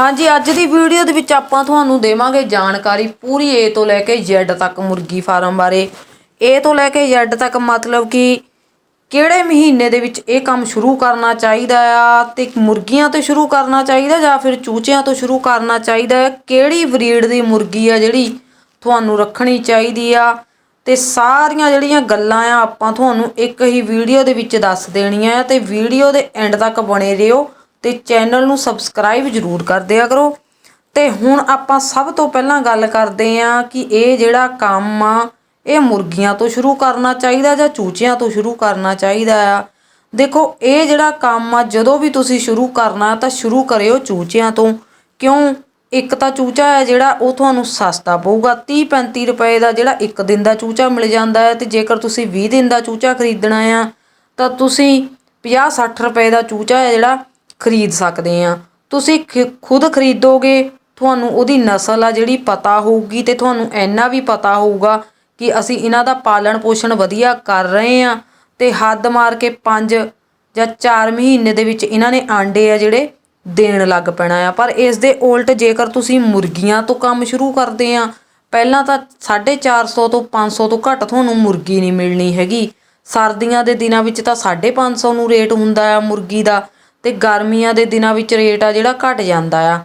ਹਾਂਜੀ, ਅੱਜ ਦੀ ਵੀਡੀਓ ਦੇ ਵਿੱਚ ਆਪਾਂ ਤੁਹਾਨੂੰ ਦੇਵਾਂਗੇ ਜਾਣਕਾਰੀ ਪੂਰੀ A ਤੋਂ ਲੈ ਕੇ Z ਤੱਕ ਮੁਰਗੀ ਫਾਰਮ ਬਾਰੇ। A ਤੋਂ ਲੈ ਕੇ Z ਤੱਕ ਮਤਲਬ ਕਿ ਕਿਹੜੇ ਮਹੀਨੇ ਦੇ ਵਿੱਚ ਇਹ ਕੰਮ ਸ਼ੁਰੂ ਕਰਨਾ ਚਾਹੀਦਾ ਆ ਤੇ ਮੁਰਗੀਆਂ ਤੋਂ ਸ਼ੁਰੂ ਕਰਨਾ ਚਾਹੀਦਾ ਜਾਂ ਫਿਰ ਚੂਚਿਆਂ ਤੋਂ ਸ਼ੁਰੂ ਕਰਨਾ ਚਾਹੀਦਾ ਹੈ ਕਿਹੜੀ ਬਰੀਡ ਦੀ ਮੁਰਗੀ ਆ ਜਿਹੜੀ ਤੁਹਾਨੂੰ ਰੱਖਣੀ ਚਾਹੀਦੀ ਆ? ਤੇ ਸਾਰੀਆਂ ਜਿਹੜੀਆਂ ਗੱਲਾਂ ਆ ਆਪਾਂ ਤੁਹਾਨੂੰ ਇੱਕ ਹੀ ਵੀਡੀਓ ਦੇ ਵਿੱਚ ਦੱਸ ਦੇਣੀਆਂ ਆ ਤੇ ਵੀਡੀਓ ਦੇ ਐਂਡ ਤੱਕ ਬਣੇ ਰਹੋ। ਤੇ ਚੈਨਲ ਨੂੰ ਸਬਸਕ੍ਰਾਈਬ ਜ਼ਰੂਰ ਕਰ ਦਿਆ ਕਰੋ। ਤੇ ਹੁਣ ਆਪਾਂ ਸਭ ਤੋਂ ਪਹਿਲਾਂ ਗੱਲ ਕਰਦੇ ਆ ਕਿ ਇਹ ਜਿਹੜਾ ਕੰਮ ਆ, ਇਹ ਮੁਰਗੀਆਂ ਤੋਂ ਸ਼ੁਰੂ ਕਰਨਾ ਚਾਹੀਦਾ ਜਾਂ ਚੂਚਿਆਂ ਤੋਂ ਸ਼ੁਰੂ ਕਰਨਾ ਚਾਹੀਦਾ ਆ? ਦੇਖੋ, ਇਹ ਜਿਹੜਾ ਕੰਮ ਆ, ਜਦੋਂ ਵੀ ਤੁਸੀਂ ਸ਼ੁਰੂ ਕਰਨਾ ਤਾਂ ਸ਼ੁਰੂ ਕਰਿਓ ਚੂਚਿਆਂ ਤੋਂ। ਕਿਉਂ? ਇੱਕ ਤਾਂ ਚੂਚਾ ਹੈ ਜਿਹੜਾ, ਉਹ ਤੁਹਾਨੂੰ ਸਸਤਾ ਪਊਗਾ। 30 35 ਰੁਪਏ ਦਾ ਜਿਹੜਾ ਇੱਕ ਦਿਨ ਦਾ ਚੂਚਾ ਮਿਲ ਜਾਂਦਾ ਹੈ ਤੇ ਜੇਕਰ ਤੁਸੀਂ 20 ਦਿਨ ਦਾ ਚੂਚਾ ਖਰੀਦਣਾ ਆ, ਤਾਂ ਤੁਸੀਂ 50 60 ਰੁਪਏ ਦਾ ਚੂਚਾ ਹੈ ਜਿਹੜਾ ਖਰੀਦ ਸਕਦੇ ਆ। ਤੁਸੀਂ ਖ- ਖੁਦ ਖਰੀਦੋਗੇ, ਤੁਹਾਨੂੰ ਉਹਦੀ ਨਸਲ ਆ ਜਿਹੜੀ ਪਤਾ ਹੋਊਗੀ ਤੇ ਤੁਹਾਨੂੰ ਇੰਨਾ ਵੀ ਪਤਾ ਹੋਊਗਾ ਕਿ ਅਸੀਂ ਇਹਨਾਂ ਦਾ ਪਾਲਣ ਪੋਸ਼ਣ ਵਧੀਆ ਕਰ ਰਹੇ ਆ ਤੇ ਹੱਦ ਮਾਰ ਕੇ 5 ਜਾਂ 4 ਮਹੀਨੇ ਦੇ ਵਿੱਚ ਇਹਨਾਂ ਨੇ ਆਂਡੇ ਆ ਜਿਹੜੇ ਦੇਣ ਲੱਗ ਪੈਣਾ ਆ। ਪਰ ਇਸ ਦੇ ਉਲਟ ਜੇਕਰ ਤੁਸੀਂ ਮੁਰਗੀਆਂ ਤੋਂ ਕੰਮ ਸ਼ੁਰੂ ਕਰਦੇ ਆ, ਪਹਿਲਾਂ ਤਾਂ 450 ਤੋਂ 500 ਤੋਂ ਘੱਟ ਤੁਹਾਨੂੰ ਮੁਰਗੀ ਨਹੀਂ ਮਿਲਣੀ ਹੈਗੀ। ਸਰਦੀਆਂ ਦੇ ਦਿਨਾਂ ਵਿੱਚ ਤਾਂ 550 ਨੂੰ ਰੇਟ ਹੁੰਦਾ ਆ ਮੁਰਗੀ ਦਾ। ਅਤੇ ਗਰਮੀਆਂ ਦੇ ਦਿਨਾਂ ਵਿੱਚ ਰੇਟ ਆ ਜਿਹੜਾ ਘੱਟ ਜਾਂਦਾ ਆ।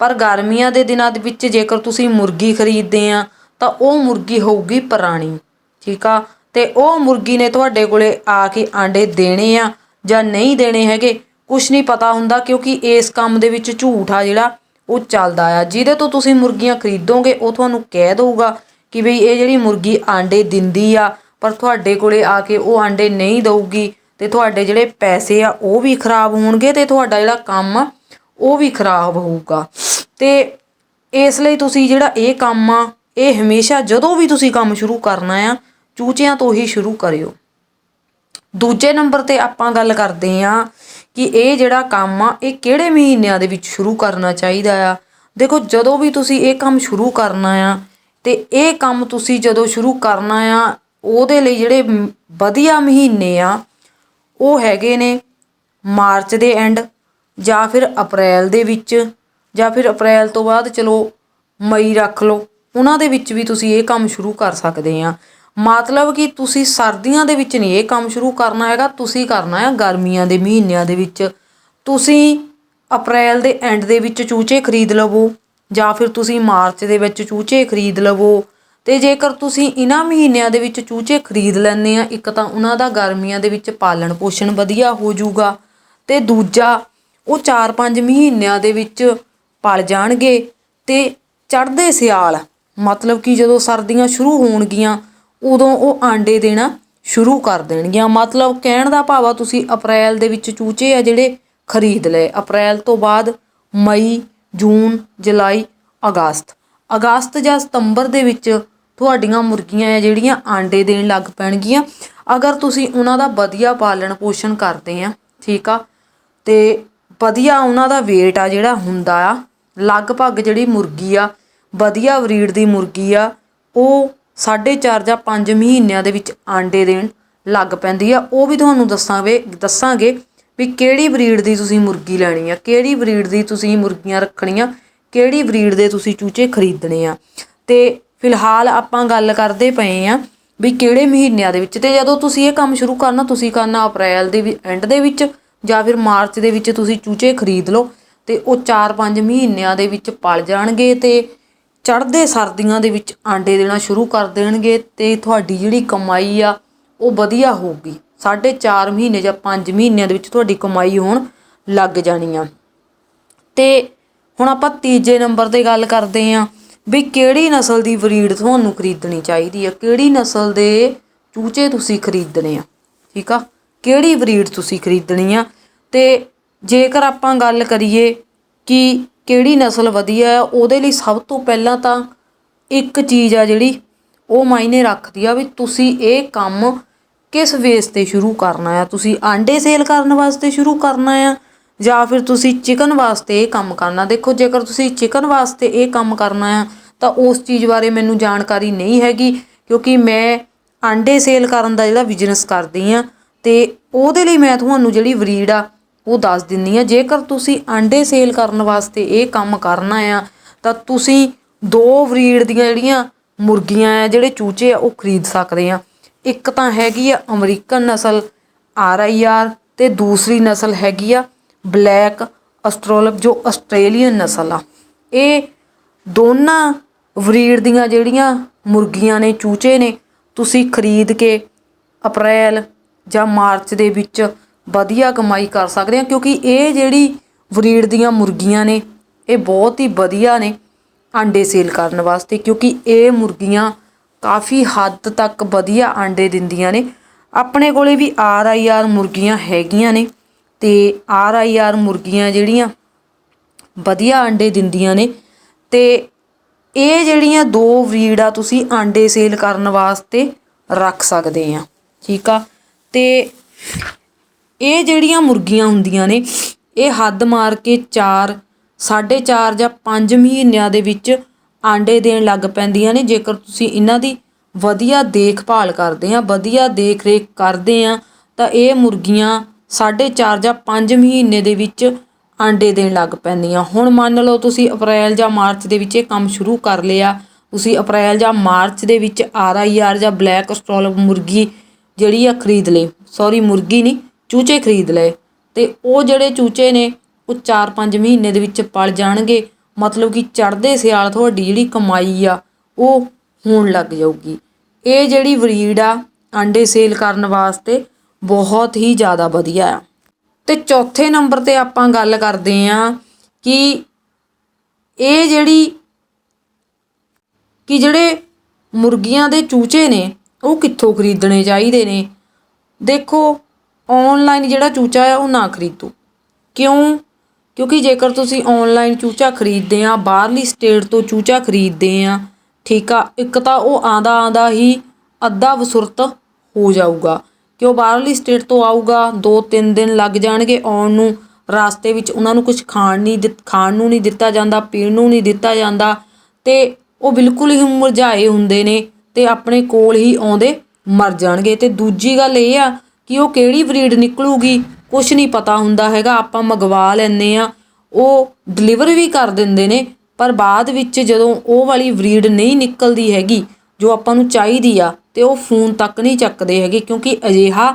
ਪਰ ਗਰਮੀਆਂ ਦੇ ਦਿਨਾਂ ਦੇ ਵਿੱਚ ਜੇਕਰ ਤੁਸੀਂ ਮੁਰਗੀ ਖਰੀਦਦੇ ਆ, ਤਾਂ ਉਹ ਮੁਰਗੀ ਹੋਊਗੀ ਪੁਰਾਣੀ, ਠੀਕ ਆ? ਅਤੇ ਉਹ ਮੁਰਗੀ ਨੇ ਤੁਹਾਡੇ ਕੋਲੇ ਆ ਕੇ ਆਂਡੇ ਦੇਣੇ ਆ ਜਾਂ ਨਹੀਂ ਦੇਣੇ ਹੈਗੇ ਕੁਝ ਨਹੀਂ ਪਤਾ ਹੁੰਦਾ ਕਿਉਂਕਿ ਇਸ ਕੰਮ ਦੇ ਵਿੱਚ ਝੂਠ ਆ ਜਿਹੜਾ ਉਹ ਚੱਲਦਾ ਆ। ਜਿਹਦੇ ਤੋਂ ਤੁਸੀਂ ਮੁਰਗੀਆਂ ਖਰੀਦੋਗੇ, ਉਹ ਤੁਹਾਨੂੰ ਕਹਿ ਦਊਗਾ ਕਿ ਬਈ ਇਹ ਜਿਹੜੀ ਮੁਰਗੀ ਆਂਡੇ ਦਿੰਦੀ ਆ, ਪਰ ਤੁਹਾਡੇ ਕੋਲੇ ਆ ਕੇ ਉਹ ਆਂਡੇ ਨਹੀਂ ਦਊਗੀ ਤੇ ਤੁਹਾਡੇ ਜਿਹੜੇ ਪੈਸੇ ਆ, ਉਹ ਵੀ ਖਰਾਬ ਹੋਣਗੇ ਤੇ ਤੁਹਾਡਾ ਜਿਹੜਾ ਕੰਮ ਆ, ਉਹ ਵੀ ਖਰਾਬ ਹੋਊਗਾ। ਤੇ ਇਸ ਲਈ ਤੁਸੀਂ ਜਿਹੜਾ ਇਹ ਕੰਮ ਆ, ਇਹ ਹਮੇਸ਼ਾ ਜਦੋਂ ਵੀ ਤੁਸੀਂ ਕੰਮ ਸ਼ੁਰੂ ਕਰਨਾ ਆ, ਚੂਚਿਆਂ ਤੋਂ ਹੀ ਸ਼ੁਰੂ ਕਰਿਓ। ਦੂਜੇ ਨੰਬਰ ਤੇ ਆਪਾਂ ਗੱਲ ਕਰਦੇ ਆ ਕਿ ਇਹ ਜਿਹੜਾ ਕੰਮ ਆ, ਇਹ ਕਿਹੜੇ ਮਹੀਨਿਆਂ ਦੇ ਵਿੱਚ ਸ਼ੁਰੂ ਕਰਨਾ ਚਾਹੀਦਾ ਆ? ਦੇਖੋ, ਜਦੋਂ ਵੀ ਤੁਸੀਂ ਇਹ ਕੰਮ ਸ਼ੁਰੂ ਕਰਨਾ ਆ, ਤੇ ਇਹ ਕੰਮ ਤੁਸੀਂ ਜਦੋਂ ਸ਼ੁਰੂ ਕਰਨਾ ਆ, ਉਹਦੇ ਲਈ ਜਿਹੜੇ ਵਧੀਆ ਮਹੀਨੇ ਆ ਉਹ ਹੈਗੇ ਨੇ ਮਾਰਚ ਦੇ ਐਂਡ ਜਾਂ ਫਿਰ ਅਪ੍ਰੈਲ ਦੇ ਵਿੱਚ, ਜਾਂ ਫਿਰ ਅਪ੍ਰੈਲ ਤੋਂ ਬਾਅਦ ਚਲੋ ਮਈ ਰੱਖ ਲਓ, ਉਹਨਾਂ ਦੇ ਵਿੱਚ ਵੀ ਤੁਸੀਂ ਇਹ ਕੰਮ ਸ਼ੁਰੂ ਕਰ ਸਕਦੇ ਆ। ਮਤਲਬ ਕਿ ਤੁਸੀਂ ਸਰਦੀਆਂ ਦੇ ਵਿੱਚ ਨਹੀਂ ਇਹ ਕੰਮ ਸ਼ੁਰੂ ਕਰਨਾ ਹੈਗਾ, ਤੁਸੀਂ ਕਰਨਾ ਹੈ ਗਰਮੀਆਂ ਦੇ ਮਹੀਨਿਆਂ ਦੇ ਵਿੱਚ। ਤੁਸੀਂ ਅਪ੍ਰੈਲ ਦੇ ਐਂਡ ਦੇ ਵਿੱਚ ਚੂਚੇ ਖਰੀਦ ਲਵੋ, ਜਾਂ ਫਿਰ ਤੁਸੀਂ ਮਾਰਚ ਦੇ ਵਿੱਚ ਚੂਚੇ ਖਰੀਦ ਲਵੋ। ਤੇ ਜੇਕਰ ਤੁਸੀਂ ਇਹਨਾਂ ਮਹੀਨਿਆਂ ਦੇ ਵਿੱਚ ਚੂਚੇ ਖਰੀਦ ਲੈਂਦੇ ਆ, ਇੱਕ ਤਾਂ ਉਹਨਾਂ ਦਾ ਗਰਮੀਆਂ ਦੇ ਵਿੱਚ ਪਾਲਣ ਪੋਸ਼ਣ ਵਧੀਆ ਹੋ ਜਾਊਗਾ ਤੇ ਦੂਜਾ, ਉਹ 4-5 ਮਹੀਨਿਆਂ ਦੇ ਵਿੱਚ ਪਲ ਜਾਣਗੇ ਤੇ ਚੜ੍ਹਦੇ ਸਿਆਲ, ਮਤਲਬ ਕਿ ਜਦੋਂ ਸਰਦੀਆਂ ਸ਼ੁਰੂ ਹੋਣਗੀਆਂ, ਉਦੋਂ ਉਹ ਆਂਡੇ ਦੇਣਾ ਸ਼ੁਰੂ ਕਰ ਦੇਣਗੀਆਂ। ਮਤਲਬ ਕਹਿਣ ਦਾ ਭਾਵ ਆ, ਤੁਸੀਂ ਅਪ੍ਰੈਲ ਦੇ ਵਿੱਚ ਚੂਚੇ ਆ ਜਿਹੜੇ ਖਰੀਦ ਲਏ। ਅਪ੍ਰੈਲ ਤੋਂ ਬਾਅਦ ਮਈ, ਜੂਨ, ਜੁਲਾਈ, ਅਗਸਤ। ਅਗਸਤ ਜਾਂ ਸਤੰਬਰ ਦੇ ਵਿੱਚ ਤੁਹਾਡੀਆਂ ਮੁਰਗੀਆਂ ਆ ਜਿਹੜੀਆਂ ਆਂਡੇ ਦੇਣ ਲੱਗ ਪੈਣਗੀਆਂ। ਅਗਰ ਤੁਸੀਂ ਉਹਨਾਂ ਦਾ ਵਧੀਆ ਪਾਲਣ ਪੋਸ਼ਣ ਕਰਦੇ ਆ, ਠੀਕ ਆ, ਤੇ ਵਧੀਆ ਉਹਨਾਂ ਦਾ weight ਆ ਜਿਹੜਾ ਹੁੰਦਾ ਆ, ਲਗਭਗ ਜਿਹੜੀ ਮੁਰਗੀ ਆ, ਵਧੀਆ ਬਰੀਡ ਦੀ ਮੁਰਗੀ ਆ, ਉਹ 4.5 ਜਾਂ 5 ਮਹੀਨਿਆਂ ਦੇ ਵਿੱਚ ਆਂਡੇ ਦੇਣ ਲੱਗ ਪੈਂਦੀ ਆ। ਉਹ ਵੀ ਤੁਹਾਨੂੰ ਦੱਸਾਂਗੇ ਦੱਸਾਂਗੇ ਵੀ ਕਿਹੜੀ ਬਰੀਡ ਦੀ ਤੁਸੀਂ ਮੁਰਗੀ ਲੈਣੀ ਆ, ਕਿਹੜੀ ਬਰੀਡ ਦੀ ਤੁਸੀਂ ਮੁਰਗੀਆਂ ਰੱਖਣੀਆਂ ਕਿਹੜੀ ਬਰੀਡ ਦੇ ਤੁਸੀਂ ਚੂਚੇ ਖਰੀਦਣੇ ਆ? ਤੇ ਫਿਲਹਾਲ ਆਪਾਂ ਗੱਲ ਕਰਦੇ ਪਏ ਆ ਵੀ ਕਿਹੜੇ ਮਹੀਨਿਆਂ ਦੇ ਵਿੱਚ ਤੇ ਜਦੋਂ ਤੁਸੀਂ ਇਹ ਕੰਮ ਸ਼ੁਰੂ ਕਰਨਾ, ਤੁਸੀਂ ਕਰਨਾ ਅਪ੍ਰੈਲ ਦੇ ਵੀ ਐਂਡ ਦੇ ਵਿੱਚ ਜਾਂ ਫਿਰ ਮਾਰਚ ਦੇ ਵਿੱਚ ਤੁਸੀਂ ਚੂਚੇ ਖਰੀਦ ਲਓ ਤੇ ਉਹ 4-5 ਮਹੀਨਿਆਂ ਦੇ ਵਿੱਚ ਪਲ ਜਾਣਗੇ ਤੇ ਚੜ੍ਹਦੇ ਸਰਦੀਆਂ ਦੇ ਵਿੱਚ ਆਂਡੇ ਦੇਣਾ ਸ਼ੁਰੂ ਕਰ ਦੇਣਗੇ ਤੇ ਤੁਹਾਡੀ ਜਿਹੜੀ ਕਮਾਈ ਆ, ਉਹ ਵਧੀਆ ਹੋਊਗੀ। 4.5 ਮਹੀਨੇ ਜਾਂ 5 ਮਹੀਨਿਆਂ ਦੇ ਵਿੱਚ ਤੁਹਾਡੀ ਕਮਾਈ ਹੋਣ ਲੱਗ ਜਾਣੀ ਆ। ਤੇ ਹੁਣ ਆਪਾਂ ਤੀਜੇ ਨੰਬਰ ਤੇ ਗੱਲ ਕਰਦੇ ਆਂ ਵੀ ਕਿਹੜੀ ਨਸਲ ਦੀ ਬਰੀਡ ਤੁਹਾਨੂੰ ਖਰੀਦਣੀ ਚਾਹੀਦੀ ਆ? ਕਿਹੜੀ ਨਸਲ ਦੇ ਚੂਚੇ ਤੁਸੀਂ ਖਰੀਦਣੇ ਆ? ਠੀਕ ਆ? ਕਿਹੜੀ ਬਰੀਡ ਤੁਸੀਂ ਖਰੀਦਣੀ ਆ? ਤੇ ਜੇਕਰ ਆਪਾਂ ਗੱਲ ਕਰੀਏ ਕਿ ਕਿਹੜੀ ਨਸਲ ਵਧੀਆ ਹੈ ਉਹਦੇ ਲਈ ਸਭ ਤੋਂ ਪਹਿਲਾਂ ਤਾਂ ਇੱਕ ਚੀਜ਼ ਆ ਜਿਹੜੀ ਉਹ ਮਾਇਨੇ ਰੱਖਦੀ ਆ ਵੀ ਤੁਸੀਂ ਇਹ ਕੰਮ ਕਿਸ ਵੇਸ ਤੇ ਸ਼ੁਰੂ ਕਰਨਾ ਆ? ਤੁਸੀਂ ਆਂਡੇ ਸੇਲ ਕਰਨ ਵਾਸਤੇ ਸ਼ੁਰੂ ਕਰਨਾ ਆ ਜਾਂ ਫਿਰ ਤੁਸੀਂ ਚਿਕਨ ਵਾਸਤੇ ਇਹ ਕੰਮ ਕਰਨਾ। ਦੇਖੋ, ਜੇਕਰ ਤੁਸੀਂ ਚਿਕਨ ਵਾਸਤੇ ਇਹ ਕੰਮ ਕਰਨਾ ਆ, ਤਾਂ ਉਸ ਚੀਜ਼ ਬਾਰੇ ਮੈਨੂੰ ਜਾਣਕਾਰੀ ਨਹੀਂ ਹੈਗੀ, ਕਿਉਂਕਿ ਮੈਂ ਆਂਡੇ ਸੇਲ ਕਰਨ ਦਾ ਜਿਹੜਾ ਬਿਜ਼ਨਸ ਕਰਦੀ ਆ, ਤੇ ਉਹਦੇ ਲਈ ਮੈਂ ਤੁਹਾਨੂੰ ਜਿਹੜੀ ਬਰੀਡ ਆ, ਉਹ ਦੱਸ ਦਿੰਦੀ ਆ। ਜੇਕਰ ਤੁਸੀਂ ਆਂਡੇ ਸੇਲ ਕਰਨ ਵਾਸਤੇ ਇਹ ਕੰਮ ਕਰਨਾ ਆ, ਤਾਂ ਤੁਸੀਂ ਦੋ ਵਰੀਡ ਦੀਆਂ ਜਿਹੜੀਆਂ ਮੁਰਗੀਆਂ ਆ, ਜਿਹੜੇ ਚੂਚੇ ਆ, ਉਹ ਖਰੀਦ ਸਕਦੇ ਆ। ਇੱਕ ਤਾਂ ਹੈਗੀ ਆ ਅਮਰੀਕਨ ਨਸਲ, ਆਰ ਆਈ ਆਰ, ਤੇ ਦੂਸਰੀ ਨਸਲ ਹੈਗੀ ਆ ਬਲੈਕ, ਅਸਟ੍ਰੋਲਪ, ਜੋ ਆਸਟ੍ਰੇਲੀਅਨ ਨਸਲ ਆ। ਇਹ ਦੋਨਾਂ ਬਰੀਡ ਦੀਆਂ ਜਿਹੜੀਆਂ ਮੁਰਗੀਆਂ ਨੇ, ਚੂਚੇ ਨੇ, ਤੁਸੀਂ ਖਰੀਦ ਕੇ ਅਪ੍ਰੈਲ ਜਾਂ ਮਾਰਚ ਦੇ ਵਿੱਚ ਵਧੀਆ ਕਮਾਈ ਕਰ ਸਕਦੇ ਆ, ਕਿਉਂਕਿ ਇਹ ਜਿਹੜੀ ਬਰੀਡ ਦੀਆਂ ਮੁਰਗੀਆਂ ਨੇ, ਇਹ ਬਹੁਤ ਹੀ ਵਧੀਆ ਨੇ ਆਂਡੇ ਸੇਲ ਕਰਨ ਵਾਸਤੇ, ਕਿਉਂਕਿ ਇਹ ਮੁਰਗੀਆਂ ਕਾਫੀ ਹੱਦ ਤੱਕ ਵਧੀਆ ਆਂਡੇ ਦਿੰਦੀਆਂ ਨੇ। ਆਪਣੇ ਕੋਲੇ ਵੀ ਆਰ ਆਈ ਆਰ ਮੁਰਗੀਆਂ ਹੈਗੀਆਂ ਨੇ। ਤੇ ਆਰ ਆਈ ਆਰ ਮੁਰਗੀਆਂ ਜਿਹੜੀਆਂ ਵਧੀਆ ਆਂਡੇ ਦਿੰਦੀਆਂ ਨੇ ਤੇ ਇਹ ਜਿਹੜੀਆਂ ਦੋ ਬਰੀਡ ਆ ਤੁਸੀਂ ਆਂਡੇ ਸੇਲ ਕਰਨ ਵਾਸਤੇ ਰੱਖ ਸਕਦੇ ਆ, ਠੀਕ ਆ? ਤੇ ਇਹ ਜਿਹੜੀਆਂ ਮੁਰਗੀਆਂ ਹੁੰਦੀਆਂ ਨੇ, ਇਹ ਹੱਦ ਮਾਰ ਕੇ 4 4.5 ਜਾਂ 5 ਮਹੀਨਿਆਂ ਦੇ ਵਿੱਚ ਆਂਡੇ ਦੇਣ ਲੱਗ ਪੈਂਦੀਆਂ ਨੇ, ਜੇਕਰ ਤੁਸੀਂ ਇਹਨਾਂ ਦੀ ਵਧੀਆ ਦੇਖਭਾਲ ਕਰਦੇ ਆ, ਵਧੀਆ ਦੇਖ ਰੇਖ ਕਰਦੇ ਆ, ਤਾਂ ਇਹ ਮੁਰਗੀਆਂ 4.5 ਜਾਂ 5 ਮਹੀਨੇ ਦੇ ਵਿੱਚ ਆਂਡੇ ਦੇਣ ਲੱਗ ਪੈਂਦੀਆਂ। ਹੁਣ ਮੰਨ ਲਓ ਤੁਸੀਂ ਅਪ੍ਰੈਲ ਜਾਂ ਮਾਰਚ ਦੇ ਵਿੱਚ ਇਹ ਕੰਮ ਸ਼ੁਰੂ ਕਰ ਲਿਆ। ਤੁਸੀਂ ਅਪ੍ਰੈਲ ਜਾਂ ਮਾਰਚ ਦੇ ਵਿੱਚ ਆਰ ਆਈ ਆਰ ਜਾਂ ਬਲੈਕ ਸਟ੍ਰੋਲਪ ਮੁਰਗੀ ਜਿਹੜੀ ਆ ਖਰੀਦ ਲਈ। ਸੌਰੀ ਮੁਰਗੀ ਨਹੀਂ, ਚੂਚੇ ਖਰੀਦ ਲਏ। ਤੇ ਉਹ ਜਿਹੜੇ ਚੂਚੇ ਨੇ, ਉਹ 4-5 ਮਹੀਨੇ ਦੇ ਵਿੱਚ ਪਲ ਜਾਣਗੇ। ਮਤਲਬ ਕਿ ਚੜ੍ਹਦੇ ਸਿਆਲ ਤੁਹਾਡੀ ਜਿਹੜੀ ਕਮਾਈ ਆ, ਉਹ ਹੋਣ ਲੱਗ ਜਾਊਗੀ। ਇਹ ਜਿਹੜੀ ਵਰੀਡ ਆ, ਆਂਡੇ ਸੇਲ ਕਰਨ ਵਾਸਤੇ ਬਹੁਤ ਹੀ ਜ਼ਿਆਦਾ ਵਧੀਆ ਆ। ਤੇ ਚੌਥੇ ਨੰਬਰ ਤੇ ਆਪਾਂ ਗੱਲ ਕਰਦੇ ਹਾਂ ਕਿ ਇਹ ਜਿਹੜੀ ਕਿ ਜਿਹੜੇ ਮੁਰਗੀਆਂ ਦੇ ਚੂਚੇ ਨੇ, ਉਹ ਕਿੱਥੋਂ ਖਰੀਦਣੇ ਚਾਹੀਦੇ ਨੇ? ਦੇਖੋ ਆਨਲਾਈਨ ਜਿਹੜਾ ਚੂਚਾ ਆ, ਉਹ ਨਾ ਖਰੀਦੋ। ਕਿਉਂ? ਕਿਉਂਕਿ ਜੇਕਰ ਤੁਸੀਂ ਆਨਲਾਈਨ ਚੂਚਾ ਖਰੀਦਦੇ ਆ, ਬਾਹਰਲੀ ਸਟੇਟ ਤੋਂ ਚੂਚਾ ਖਰੀਦਦੇ ਆ, ਠੀਕ ਆ, ਇੱਕ ਤਾਂ ਉਹ ਆਂਦਾ ਆਂਦਾ ਹੀ ਅੱਧਾ ਵਸੁਰਤ ਹੋ ਜਾਊਗਾ। ਕਿ ਉਹ ਬਾਹਰਲੀ ਸਟੇਟ ਤੋਂ ਆਊਗਾ 2-3 ਦਿਨ ਲੱਗ ਜਾਣਗੇ ਆਉਣ ਨੂੰ, ਰਾਸਤੇ ਵਿੱਚ ਉਹਨਾਂ ਨੂੰ ਕੁਝ ਖਾਣ ਨਹੀਂ ਦਿੱਤ- ਖਾਣ ਨੂੰ ਨਹੀਂ ਦਿੱਤਾ ਜਾਂਦਾ, ਪੀਣ ਨੂੰ ਨਹੀਂ ਦਿੱਤਾ ਜਾਂਦਾ, ਤੇ ਉਹ ਬਿਲਕੁਲ ਹੀ ਮੁਰਝਾਏ ਹੁੰਦੇ ਨੇ ਤੇ ਆਪਣੇ ਕੋਲ ਹੀ ਆਉਂਦੇ ਮਰ ਜਾਣਗੇ। ਤੇ ਦੂਜੀ ਗੱਲ ਇਹ ਆ ਕਿ ਉਹ ਕਿਹੜੀ ਬਰੀਡ ਨਿਕਲੂਗੀ ਕੁਝ ਨਹੀਂ ਪਤਾ ਹੁੰਦਾ ਹੈਗਾ, ਆਪਾਂ ਮੰਗਵਾ ਲੈਂਦੇ ਆ ਉਹ ਡਿਲੀਵਰ ਵੀ ਕਰ ਦਿੰਦੇ ਨੇ, ਪਰ ਬਾਅਦ ਵਿੱਚ ਜਦੋਂ ਉਹ ਵਾਲੀ ਬਰੀਡ ਨਹੀਂ ਨਿਕਲਦੀ ਹੈਗੀ, ਜੋ ਆਪਾਂ ਨੂੰ ਚਾਹੀਦੀ ਆ ਤੇ ਉਹ ਫੋਨ ਤੱਕ ਨਹੀਂ ਚੱਕਦੇ ਹੈਗੇ ਕਿਉਂਕਿ ਅਜਿਹਾ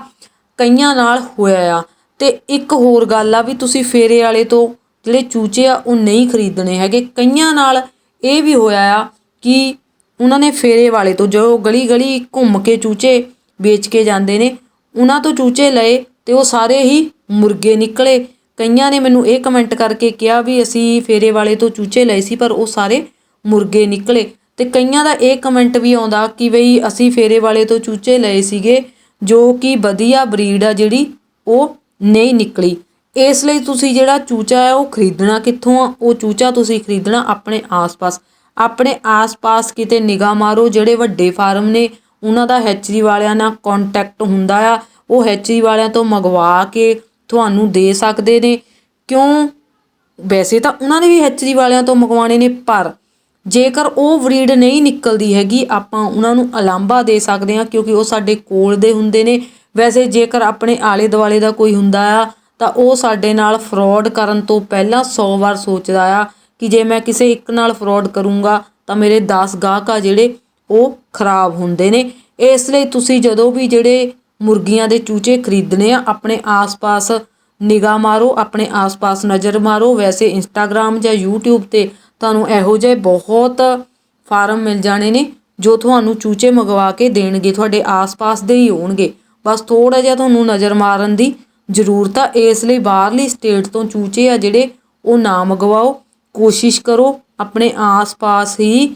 ਕਈਆਂ ਨਾਲ ਹੋਇਆ ਆ। ਤੇ ਇੱਕ ਹੋਰ ਗੱਲ ਆ ਵੀ ਤੁਸੀਂ ਫੇਰੇ ਵਾਲੇ ਤੋਂ ਜਿਹੜੇ ਚੂਚੇ ਆ, ਉਹ ਨਹੀਂ ਖਰੀਦਣੇ ਹੈਗੇ। ਕਈਆਂ ਨਾਲ ਇਹ ਵੀ ਹੋਇਆ ਆ ਕਿ ਉਹਨਾਂ ਨੇ ਫੇਰੇ ਵਾਲੇ ਤੋਂ ਜੋ ਗਲੀ ਗਲੀ ਘੁੰਮ ਕੇ ਚੂਚੇ ਵੇਚ ਕੇ ਜਾਂਦੇ ਨੇ, ਉਹਨਾਂ ਤੋਂ ਚੂਚੇ ਲਏ ਤੇ ਉਹ ਸਾਰੇ ਹੀ ਮੁਰਗੇ ਨਿਕਲੇ। ਕਈਆਂ ਨੇ ਮੈਨੂੰ ਇਹ ਕਮੈਂਟ ਕਰਕੇ ਕਿਹਾ ਵੀ ਅਸੀਂ ਫੇਰੇ ਵਾਲੇ ਤੋਂ ਚੂਚੇ ਲਏ ਸੀ, ਪਰ ਉਹ ਸਾਰੇ ਮੁਰਗੇ ਨਿਕਲੇ। ਤੇ ਕਈਆਂ ਦਾ ਇਹ ਕਮੈਂਟ ਵੀ ਆਉਂਦਾ ਕਿ ਬਈ ਅਸੀਂ ਫੇਰੇ ਵਾਲੇ ਤੋਂ ਚੂਚੇ ਲਏ ਸੀਗੇ, ਜੋ ਕਿ ਵਧੀਆ ਬਰੀਡ ਆ ਜਿਹੜੀ, ਉਹ ਨਹੀਂ ਨਿਕਲੀ। ਇਸ ਲਈ ਤੁਸੀਂ ਜਿਹੜਾ ਚੂਚਾ ਹੈ ਉਹ ਖਰੀਦਣਾ ਕਿੱਥੋਂ ਆ? ਉਹ ਚੂਚਾ ਤੁਸੀਂ ਖਰੀਦਣਾ ਆਪਣੇ ਆਸ-ਪਾਸ। ਆਪਣੇ ਆਸ-ਪਾਸ ਕਿਤੇ ਨਿਗਾਹ ਮਾਰੋ, ਜਿਹੜੇ ਵੱਡੇ ਫਾਰਮ ਨੇ, ਉਹਨਾਂ ਦਾ ਹੈਚਰੀ ਵਾਲਿਆਂ ਨਾਲ ਕੰਟੈਕਟ ਹੁੰਦਾ ਆ। ਉਹ ਹੈਚਰੀ ਵਾਲਿਆਂ ਤੋਂ ਮੰਗਵਾ ਕੇ ਤੁਹਾਨੂੰ ਦੇ ਸਕਦੇ ਨੇ। ਕਿਉਂ? ਵੈਸੇ ਤਾਂ ਉਹਨਾਂ ਨੇ ਵੀ ਹੈਚਰੀ ਵਾਲਿਆਂ ਤੋਂ ਮੰਗਵਾਉਣੇ ਨੇ, ਪਰ ਜੇਕਰ ਉਹ ਵਰੀਡ ਨਹੀਂ ਨਿਕਲਦੀ ਹੈਗੀ, ਆਪਾਂ ਉਹਨਾਂ ਨੂੰ ਅਲਾਂਬਾ ਦੇ ਸਕਦੇ ਹਾਂ ਕਿਉਂਕਿ ਉਹ ਸਾਡੇ ਕੋਲ ਦੇ ਹੁੰਦੇ ਨੇ। ਵੈਸੇ ਜੇਕਰ ਆਪਣੇ ਆਲੇ ਦੁਆਲੇ ਦਾ ਕੋਈ ਹੁੰਦਾ ਆ, ਤਾਂ ਉਹ ਸਾਡੇ ਨਾਲ ਫਰਾਡ ਕਰਨ ਤੋਂ ਪਹਿਲਾਂ 100 ਵਾਰ ਸੋਚਦਾ ਆ ਕਿ ਜੇ ਮੈਂ ਕਿਸੇ ਇੱਕ ਨਾਲ ਫਰਾਡ ਕਰੂੰਗਾ, ਤਾਂ ਮੇਰੇ 10 ਗਾਹਕ ਆ ਜਿਹੜੇ ਉਹ ਖਰਾਬ ਹੁੰਦੇ ਨੇ। ਇਸ ਲਈ ਤੁਸੀਂ ਜਦੋਂ ਵੀ ਜਿਹੜੇ ਮੁਰਗੀਆਂ ਦੇ ਚੂਚੇ ਖਰੀਦਣੇ ਆ, ਆਪਣੇ ਆਸ-ਪਾਸ ਨਿਗਾਹ ਮਾਰੋ, ਆਪਣੇ ਆਸ-ਪਾਸ ਨਜ਼ਰ ਮਾਰੋ। ਵੈਸੇ ਇੰਸਟਾਗ੍ਰam ਜਾਂ YouTube ਤੇ ਤੁਹਾਨੂੰ ਇਹੋ ਜਿਹੇ ਬਹੁਤ ਫਾਰਮ ਮਿਲ ਜਾਣੇ ਨੇ ਜੋ ਤੁਹਾਨੂੰ ਚੂਚੇ ਮੰਗਵਾ ਕੇ ਦੇਣਗੇ, ਤੁਹਾਡੇ ਆਸ-ਪਾਸ ਦੇ ਹੀ ਹੋਣਗੇ। ਬਸ ਥੋੜਾ ਜਿਹਾ ਤੁਹਾਨੂੰ ਨਜ਼ਰ ਮਾਰਨ ਦੀ ਜ਼ਰੂਰਤ ਆ। ਇਸ ਲਈ ਬਾਹਰਲੀ ਸਟੇਟ ਤੋਂ ਚੂਚੇ ਆ ਜਿਹੜੇ, ਉਹ ਨਾ ਮੰਗਵਾਓ। ਕੋਸ਼ਿਸ਼ ਕਰੋ ਆਪਣੇ ਆਸ-ਪਾਸ ਹੀ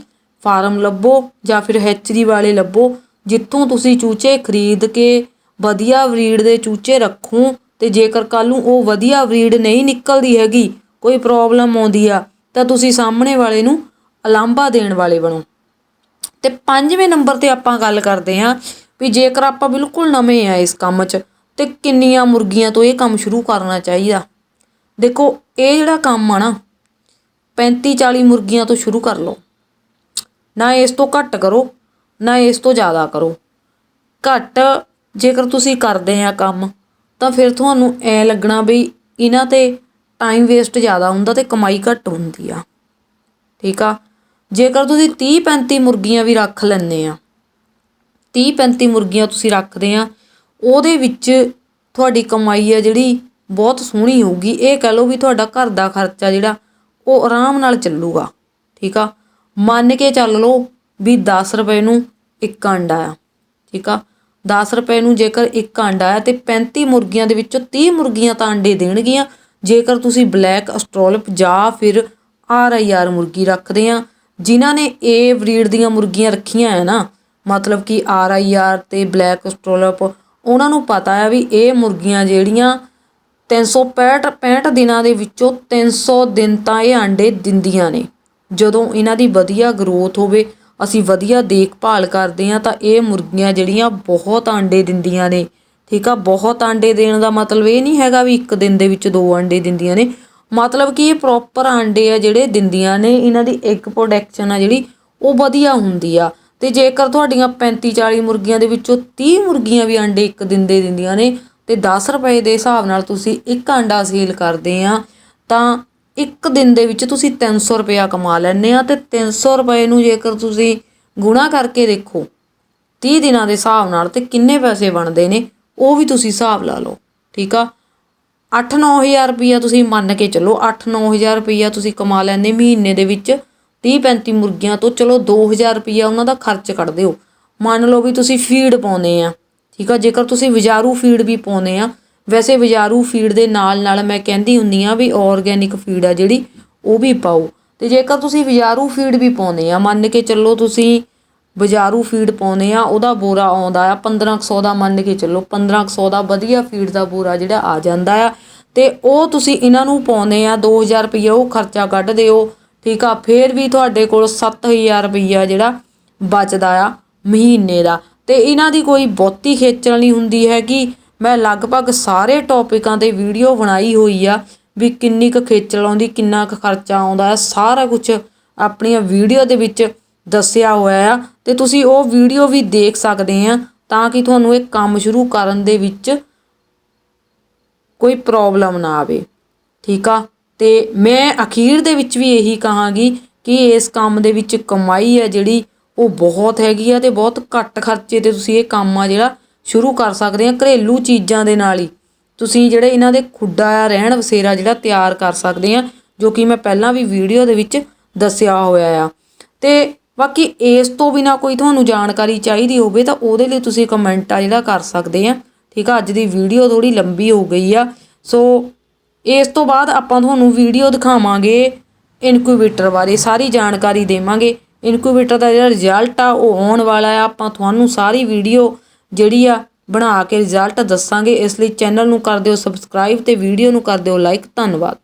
ਫਾਰਮ ਲੱਭੋ ਜਾਂ ਫਿਰ ਹੈਚਰੀ ਵਾਲੇ ਲੱਭੋ। ਜਿੱਥੋਂ ਤੁਸੀਂ ਚੂਚੇ ਖਰੀਦ ਕੇ ਵਧੀਆ ਬਰੀਡ ਦੇ ਚੂਚੇ ਰੱਖੋ ਤੇ ਜੇਕਰ ਕੱਲ ਨੂੰ ਉਹ ਵਧੀਆ ਬਰੀਡ ਨਹੀਂ ਨਿਕਲਦੀ ਹੈਗੀ, ਕੋਈ ਪ੍ਰੋਬਲਮ ਆਉਂਦੀ ਆ ਤਾਂ ਤੁਸੀਂ ਸਾਹਮਣੇ ਵਾਲੇ ਨੂੰ ਅਲਾਂਬਾ ਦੇਣ ਵਾਲੇ ਬਣੋ। ਤੇ ਪੰਜਵੇਂ ਨੰਬਰ ਤੇ ਆਪਾਂ ਗੱਲ ਕਰਦੇ ਹਾਂ ਵੀ ਜੇਕਰ ਆਪਾਂ ਬਿਲਕੁਲ ਨਵੇਂ ਆ ਇਸ ਕੰਮ 'ਚ, ਤੇ ਕਿੰਨੀਆਂ ਮੁਰਗੀਆਂ ਤੋਂ ਇਹ ਕੰਮ ਸ਼ੁਰੂ ਕਰਨਾ ਚਾਹੀਦਾ। ਦੇਖੋ, ਇਹ ਜਿਹੜਾ ਕੰਮ ਆ ਨਾ 35 40 ਮੁਰਗੀਆਂ ਤੋਂ ਸ਼ੁਰੂ ਕਰ ਲਓ। ਨਾ ਇਸ ਤੋਂ ਘੱਟ ਕਰੋ, ਨਾ ਇਸ ਤੋਂ ਜ਼ਿਆਦਾ ਕਰੋ। ਘੱਟ ਜੇਕਰ ਤੁਸੀਂ ਕਰਦੇ ਆ ਕੰਮ, ਤਾਂ ਫਿਰ ਤੁਹਾਨੂੰ ਐ ਲੱਗਣਾ ਵੀ ਇਹਨਾਂ ਤੇ ਟਾਈਮ ਵੇਸਟ ਜ਼ਿਆਦਾ ਹੁੰਦਾ ਤੇ ਕਮਾਈ ਘੱਟ ਹੁੰਦੀ ਆ। ਠੀਕ ਆ? ਜੇਕਰ ਤੁਸੀਂ 30 35 ਮੁਰਗੀਆਂ ਵੀ ਰੱਖ ਲੈਂਦੇ ਆ 30 35 ਮੁਰਗੀਆਂ ਤੁਸੀਂ ਰੱਖਦੇ ਆ, ਉਹਦੇ ਵਿੱਚ ਤੁਹਾਡੀ ਕਮਾਈ ਆ ਜਿਹੜੀ ਬਹੁਤ ਸੋਹਣੀ ਹੋਊਗੀ। ਇਹ ਕਹਿ ਲਓ ਵੀ ਤੁਹਾਡਾ ਘਰ ਦਾ ਖਰਚਾ ਜਿਹੜਾ, ਉਹ ਆਰਾਮ ਨਾਲ ਚੱਲੂਗਾ। ਠੀਕ ਆ? ਮੰਨ ਕੇ ਚੱਲ ਲਓ ਵੀ 10 ਰੁਪਏ ਨੂੰ ਇੱਕ ਅੰਡਾ ਆ। ਠੀਕ ਆ? 10 ਰੁਪਏ ਨੂੰ ਜੇਕਰ ਇੱਕ ਅੰਡਾ ਆ ਤੇ 35 ਮੁਰਗੀਆਂ ਦੇ ਵਿੱਚੋਂ 30 ਮੁਰਗੀਆਂ ਤਾਂ ਅੰਡੇ ਦੇਣਗੀਆਂ ਜੇਕਰ ਤੁਸੀਂ ਬਲੈਕ ਅਸਟ੍ਰੋਲਪ ਜਾਂ ਫਿਰ ਆਰ ਆਈ ਆਰ ਮੁਰਗੀ ਰੱਖਦੇ ਆ, ਜਿਨ੍ਹਾਂ ਨੇ ਏ ਬਰੀਡ ਦੀਆਂ ਮੁਰਗੀਆਂ ਰੱਖੀਆਂ ਹੈ ਨਾ, ਮਤਲਬ ਕਿ ਆਰ ਆਈ ਆਰ ਤੇ ਬਲੈਕ ਅਸਟ੍ਰੋਲਪ, ਉਹਨਾਂ ਨੂੰ ਪਤਾ ਹੈ ਵੀ ਇਹ ਮੁਰਗੀਆਂ ਜਿਹੜੀਆਂ 365 65 ਦਿਨਾਂ ਦੇ ਵਿੱਚੋਂ 300 ਦਿਨ ਤਾਂ ਇਹ ਆਂਡੇ ਦਿੰਦੀਆਂ ਨੇ। ਜਦੋਂ ਇਹਨਾਂ ਦੀ ਵਧੀਆ ਗਰੋਥ ਹੋਵੇ, ਅਸੀਂ ਵਧੀਆ ਦੇਖਭਾਲ ਕਰਦੇ ਹਾਂ, ਤਾਂ ਇਹ ਮੁਰਗੀਆਂ ਜਿਹੜੀਆਂ ਬਹੁਤ ਆਂਡੇ ਦਿੰਦੀਆਂ ਨੇ। ਠੀਕ ਆ, ਬਹੁਤ ਆਂਡੇ ਦੇਣ ਦਾ ਮਤਲਬ ਇਹ ਨਹੀਂ ਹੈਗਾ ਵੀ ਇੱਕ ਦਿਨ ਦੇ ਵਿੱਚ ਦੋ ਆਂਡੇ ਦਿੰਦੀਆਂ ਨੇ। ਮਤਲਬ ਕਿ ਇਹ ਪ੍ਰੋਪਰ ਆਂਡੇ ਆ ਜਿਹੜੇ ਦਿੰਦੀਆਂ ਨੇ, ਇਹਨਾਂ ਦੀ ਇੱਕ ਪ੍ਰੋਡਕਸ਼ਨ ਆ ਜਿਹੜੀ ਉਹ ਵਧੀਆ ਹੁੰਦੀ ਆ। ਤੇ ਜੇਕਰ ਤੁਹਾਡੀਆਂ 35 40 ਮੁਰਗੀਆਂ ਦੇ ਵਿੱਚੋਂ 30 ਮੁਰਗੀਆਂ ਵੀ ਆਂਡੇ ਇੱਕ ਦਿਨ ਦੇ ਦਿੰਦੀਆਂ ਨੇ, ਤੇ 10 ਰੁਪਏ ਦੇ ਹਿਸਾਬ ਨਾਲ ਤੁਸੀਂ ਇੱਕ ਆਂਡਾ ਸੇਲ ਕਰਦੇ ਆ, ਤਾਂ ਇੱਕ ਦਿਨ ਦੇ ਵਿੱਚ ਤੁਸੀਂ 300 ਰੁਪਇਆ ਕਮਾ ਲੈਂਦੇ ਆ ਤੇ 300 ਰੁਪਏ ਨੂੰ ਜੇਕਰ ਤੁਸੀਂ ਗੁਣਾ ਕਰਕੇ ਦੇਖੋ 30 ਦਿਨਾਂ ਦੇ ਹਿਸਾਬ ਨਾਲ ਤੇ ਕਿੰਨੇ ਪੈਸੇ ਬਣਦੇ ਨੇ। ਉਹ ਵੀ ਤੁਸੀਂ ਹਿਸਾਬ ਲਾ ਲਓ, ਠੀਕ ਆ? 8-9000 ਰੁਪਈਆ ਤੁਸੀਂ ਮੰਨ ਕੇ ਚੱਲੋ 8-9000 ਰੁਪਈਆ ਤੁਸੀਂ ਕਮਾ ਲੈਂਦੇ ਮਹੀਨੇ ਦੇ ਵਿੱਚ 30-35 ਮੁਰਗੀਆਂ ਤੋਂ ਚਲੋ 2000 ਰੁਪਈਆ ਉਹਨਾਂ ਦਾ ਖਰਚ ਕੱਢ ਦਿਓ। ਮੰਨ ਲਓ ਵੀ ਤੁਸੀਂ ਫੀਡ ਪਾਉਂਦੇ ਆ, ਠੀਕ ਆ? ਜੇਕਰ ਤੁਸੀਂ ਵਿਜਾਰੂ ਫੀਡ ਵੀ ਪਾਉਂਦੇ ਆ, ਵੈਸੇ ਵਿਜਾਰੂ ਫੀਡ ਦੇ ਨਾਲ ਨਾਲ ਮੈਂ ਕਹਿੰਦੀ ਹੁੰਦੀ ਆ ਵੀ ਆਰਗੈਨਿਕ ਫੀਡ ਆ ਜਿਹੜੀ, ਉਹ ਵੀ ਪਾਓ। ਤੇ ਜੇਕਰ ਤੁਸੀਂ ਵਿਜਾਰੂ ਫੀਡ ਵੀ ਪਾਉਂਦੇ ਆ, ਮੰਨ ਕੇ ਚੱਲੋ ਤੁਸੀਂ ਬਜ਼ਾਰੂ ਫੀਡ ਪਾਉਂਦੇ ਆ, ਉਹਦਾ ਬੋਰਾ ਆਉਂਦਾ ਆ 1500 ਦਾ ਮੰਨ ਕੇ ਚੱਲੋ 1500 ਦਾ ਵਧੀਆ ਫੀਡ ਦਾ ਬੋਰਾ ਜਿਹੜਾ ਆ ਜਾਂਦਾ ਆ। ਤੇ ਉਹ ਤੁਸੀਂ ਇਹਨਾਂ ਨੂੰ ਪਾਉਂਦੇ ਆ 2000 ਰੁਪਏ ਉਹ ਖਰਚਾ ਕੱਢ ਦਿਓ, ਠੀਕ ਆ, ਫੇਰ ਵੀ ਤੁਹਾਡੇ ਕੋਲ 7000 ਰੁਪਈਆ ਜਿਹੜਾ ਬਚਦਾ ਆ ਮਹੀਨੇ ਦਾ। ਤੇ ਇਹਨਾਂ ਦੀ ਕੋਈ ਬਹੁਤੀ ਖੇਚਲ ਨਹੀਂ ਹੁੰਦੀ ਹੈਗੀ। ਮੈਂ ਲਗਭਗ ਸਾਰੇ ਟੌਪਿਕਾਂ ਤੇ ਵੀਡੀਓ ਬਣਾਈ ਹੋਈ ਆ, ਵੀ ਕਿੰਨੀ ਕੁ ਖੇਚਲ ਆਉਂਦੀ, ਕਿੰਨਾ ਕੁ ਖਰਚਾ ਆਉਂਦਾ ਹੈ ਸਾਰਾ ਕੁਝ ਆਪਣੀਆਂ ਵੀਡੀਓ ਦੇ ਵਿੱਚ ਦੱਸਿਆ ਹੋਇਆ ਆ ਤੇ ਤੁਸੀਂ ਉਹ ਵੀਡੀਓ ਵੀ ਦੇਖ ਸਕਦੇ ਆ ਤਾਂ ਕਿ ਤੁਹਾਨੂੰ ਇਹ ਕੰਮ ਸ਼ੁਰੂ ਕਰਨ ਦੇ ਵਿੱਚ ਕੋਈ ਪ੍ਰੋਬਲਮ ਨਾ ਆਵੇ। ਠੀਕ ਆ? ਤੇ ਮੈਂ ਅਖੀਰ ਦੇ ਵਿੱਚ ਵੀ ਇਹੀ ਕਹਾਂਗੀ ਕਿ ਇਸ ਕੰਮ ਦੇ ਵਿੱਚ ਕਮਾਈ ਹੈ ਜਿਹੜੀ ਉਹ ਬਹੁਤ ਹੈਗੀ ਆ ਤੇ ਬਹੁਤ ਘੱਟ ਖਰਚੇ ਤੇ ਤੁਸੀਂ ਇਹ ਕੰਮ ਆ ਜਿਹੜਾ ਸ਼ੁਰੂ ਕਰ ਸਕਦੇ ਆ ਘਰੇਲੂ ਚੀਜ਼ਾਂ ਦੇ ਨਾਲ ਹੀ। ਤੁਸੀਂ ਜਿਹੜੇ ਇਹਨਾਂ ਦੇ ਖੁੱਡਾ ਆ, ਰਹਿਣ ਵਸੇਰਾ ਜਿਹੜਾ ਤਿਆਰ ਕਰ ਸਕਦੇ ਆ, ਜੋ ਕਿ ਮੈਂ ਪਹਿਲਾਂ ਵੀ ਵੀਡੀਓ ਦੇ ਵਿੱਚ ਦੱਸਿਆ ਹੋਇਆ ਆ। ਤੇ ਬਾਕੀ ਇਸ ਤੋਂ ਬਿਨਾ ਕੋਈ ਤੁਹਾਨੂੰ ਜਾਣਕਾਰੀ ਚਾਹੀਦੀ ਹੋਵੇ ਤਾਂ ਉਹਦੇ ਲਈ ਤੁਸੀਂ ਕਮੈਂਟ ਆ ਜਿਹੜਾ ਕਰ ਸਕਦੇ ਆ। ਠੀਕ ਆ, ਅੱਜ ਦੀ ਵੀਡੀਓ ਥੋੜੀ ਲੰਬੀ ਹੋ ਗਈ ਆ। ਸੋ ਇਸ ਤੋਂ ਬਾਅਦ ਆਪਾਂ ਤੁਹਾਨੂੰ ਵੀਡੀਓ ਦਿਖਾਵਾਂਗੇ ਇਨਕੂਬੇਟਰ ਬਾਰੇ, ਸਾਰੀ ਜਾਣਕਾਰੀ ਦੇਵਾਂਗੇ। ਇਨਕੂਬੇਟਰ ਦਾ ਜਿਹੜਾ ਰਿਜ਼ਲਟ ਆ, ਉਹ ਆਉਣ ਵਾਲਾ ਆ। ਆਪਾਂ ਤੁਹਾਨੂੰ ਸਾਰੀ ਵੀਡੀਓ ਜਿਹੜੀ ਆ, ਬਣਾ ਕੇ ਰਿਜ਼ਲਟ ਦੱਸਾਂਗੇ। ਇਸ ਲਈ ਚੈਨਲ ਨੂੰ ਕਰ ਦਿਓ ਸਬਸਕ੍ਰਾਈਬ ਤੇ ਵੀਡੀਓ ਨੂੰ ਕਰ ਦਿਓ ਲਾਈਕ ਧੰਨਵਾਦ।